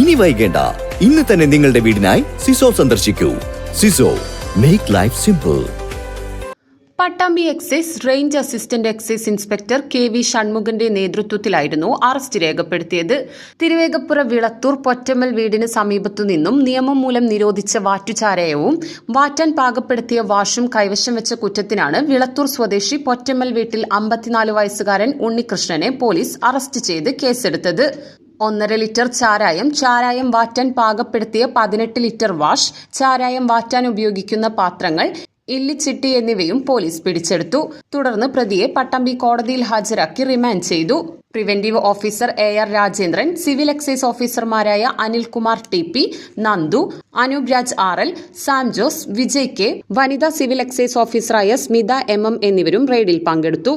ഇനി വൈകേണ്ട. ഇന്ന് തന്നെ നിങ്ങളുടെ വീടിനായി സിസോ സന്ദർശിക്കൂ. സിസോ make life simple Pattambi excise range assistant excise inspector K V ഷൺമുഖന്റെ നേതൃത്വത്തിലായിരുന്നു അറസ്റ്റ് രേഖപ്പെടുത്തിയത്. തിരുവേഗപ്പുറ വിളത്തൂർ പൊറ്റമ്മൽ വീടിന് സമീപത്തു നിന്നും നിയമം മൂലം നിരോധിച്ച വാറ്റുചാരായവും വാറ്റാൻ പാകപ്പെടുത്തിയ വാഷും കൈവശം വെച്ച കുറ്റത്തിനാണ് വിളത്തൂർ സ്വദേശി പൊറ്റമ്മൽ വീട്ടിൽ അമ്പത്തിനാല് വയസ്സുകാരൻ ഉണ്ണികൃഷ്ണനെ പോലീസ് അറസ്റ്റ് ചെയ്ത് കേസെടുത്തത്. ഒന്നര ലിറ്റർ ചാരായം ചാരായം വാറ്റാൻ പാകപ്പെടുത്തിയ പതിനെട്ട് ലിറ്റർ വാഷ് ചാരായം വാറ്റാൻ ഉപയോഗിക്കുന്ന പാത്രങ്ങൾ ഇല്ലിച്ചിട്ടി എന്നിവയും പോലീസ് പിടിച്ചെടുത്തു. തുടർന്ന് പ്രതിയെ പട്ടമ്പി കോടതിയിൽ ഹാജരാക്കി റിമാൻഡ് ചെയ്തു. Preventive officer A R Rajendran civil excise ഓഫീസർമാരായ Anilkumar T P Nandu Anoop Raj R L Sam Jose Vijay K വനിതാ സിവിൽ എക്സൈസ് ഓഫീസറായ സ്മിത എം എം എന്നിവരും റെയ്ഡിൽ പങ്കെടുത്തു.